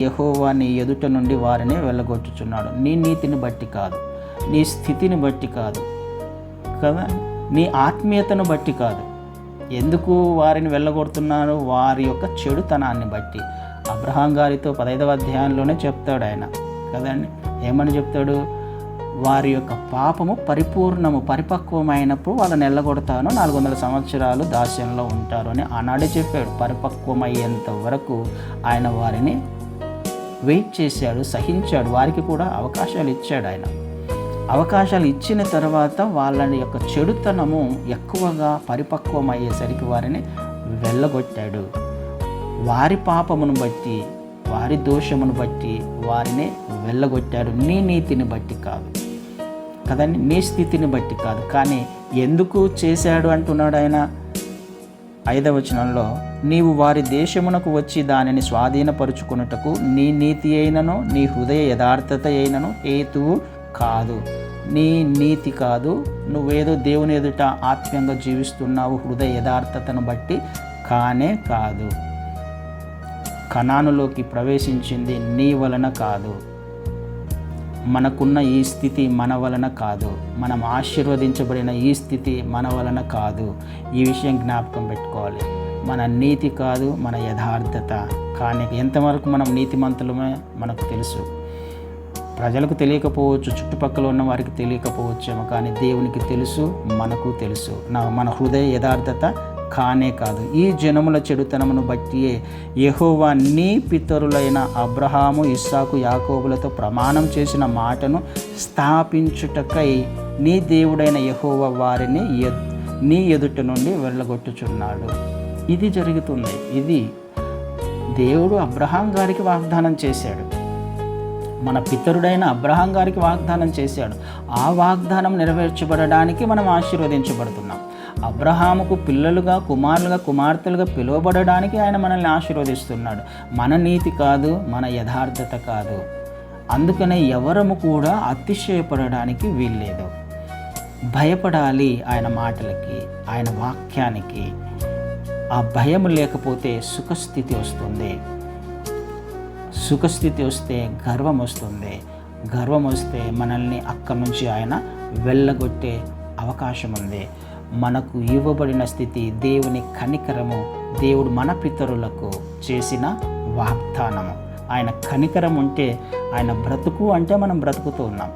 యహోవా నీ ఎదుట నుండి వారిని వెళ్ళగొట్టుచున్నాడు నీ నీతిని బట్టి కాదు నీ స్థితిని బట్టి కాదు కదా? నీ ఆత్మీయతను బట్టి కాదు. ఎందుకు వారిని వెళ్ళగొడుతున్నారు? వారి యొక్క చెడుతనాన్ని బట్టి. అబ్రహాం గారితో పదైదవ అధ్యాయంలోనే చెప్తాడు ఆయన కదండి ఏమని చెప్తాడు? వారి యొక్క పాపము పరిపూర్ణము పరిపక్వమైనప్పుడు వాళ్ళని వెళ్ళగొడతాను నాలుగు వందల సంవత్సరాలు దాస్యంలో ఉంటారు అని ఆనాడే చెప్పాడు. పరిపక్వమయ్యేంత వరకు ఆయన వారిని వెయిట్ చేశాడు సహించాడు వారికి కూడా అవకాశాలు ఇచ్చాడు ఆయన. అవకాశాలు ఇచ్చిన తర్వాత వాళ్ళ యొక్క చెడుతనము ఎక్కువగా పరిపక్వం అయ్యేసరికి వారిని వెళ్ళగొట్టాడు. వారి పాపమును బట్టి వారి దోషమును బట్టి వారిని వెళ్ళగొట్టాడు. నీ నీతిని బట్టి కాదు. కదండి? నీ స్థితిని బట్టి కాదు. కానీ ఎందుకు చేశాడు అంటున్నాడు ఆయన? ఐదవచనంలో నీవు వారి దేశమునకు వచ్చి దానిని స్వాధీనపరుచుకున్నటకు నీ నీతి అయినను నీ హృదయ యథార్థత అయినను హేతువు కాదు. నీ నీతి కాదు. నువ్వేదో దేవుని ఎదుట ఆత్మీయంగా జీవిస్తున్నావు హృదయ యథార్థతను బట్టి కానే కాదు. కణానులోకి ప్రవేశించింది నీ వలన కాదు. మనకున్న ఈ స్థితి మన వలన కాదు. మనం ఆశీర్వదించబడిన ఈ స్థితి మన వలన కాదు. ఈ విషయం జ్ఞాపకం పెట్టుకోవాలి. మన నీతి కాదు మన యథార్థత. కానీ ఎంతవరకు మనం నీతిమంతులమే మనకు తెలుసు. ప్రజలకు తెలియకపోవచ్చు చుట్టుపక్కల ఉన్న వారికి తెలియకపోవచ్చేమో కానీ దేవునికి తెలుసు మనకు తెలుసు. నా మన హృదయ యథార్థత కానే కాదు. ఈ జనముల చెడుతనమును బట్టియే యహోవా నీ పితరులైన అబ్రహాము ఇస్సాకు యాకోబులతో ప్రమాణం చేసిన మాటను స్థాపించుటకై నీ దేవుడైన యహోవా వారిని ఎద్- నీ ఎదుట నుండి వెళ్ళగొట్టుచున్నాడు. ఇది జరుగుతుంది. ఇది దేవుడు అబ్రహాం గారికి వాగ్దానం చేశాడు. మన పితరుడైన అబ్రహాం గారికి వాగ్దానం చేశాడు. ఆ వాగ్దానం నెరవేర్చబడడానికి మనం ఆశీర్వదించబడుతున్నాం. అబ్రహాముకు పిల్లలుగా కుమారులుగా కుమార్తెలుగా పిలువబడడానికి ఆయన మనల్ని ఆశీర్వదిస్తున్నాడు. మన నీతి కాదు మన యథార్థత కాదు. అందుకనే ఎవరము కూడా అతిశయపడడానికి వీల్లేదు. భయపడాలి ఆయన మాటలకి ఆయన వాక్యానికి. ఆ భయం లేకపోతే సుఖస్థితి వస్తుంది. సుఖస్థితి వస్తే గర్వం వస్తుంది. గర్వం వస్తే మనల్ని అక్కడి నుంచి ఆయన వెళ్ళగొట్టే అవకాశం ఉంది. మనకు ఇవ్వబడిన స్థితి దేవుని కనికరము. దేవుడు మన పితరులకు చేసిన వాగ్దానము. ఆయన కనికరం ఉంటే ఆయన బ్రతుకు అంటే మనం బ్రతుకుతూ ఉన్నాం.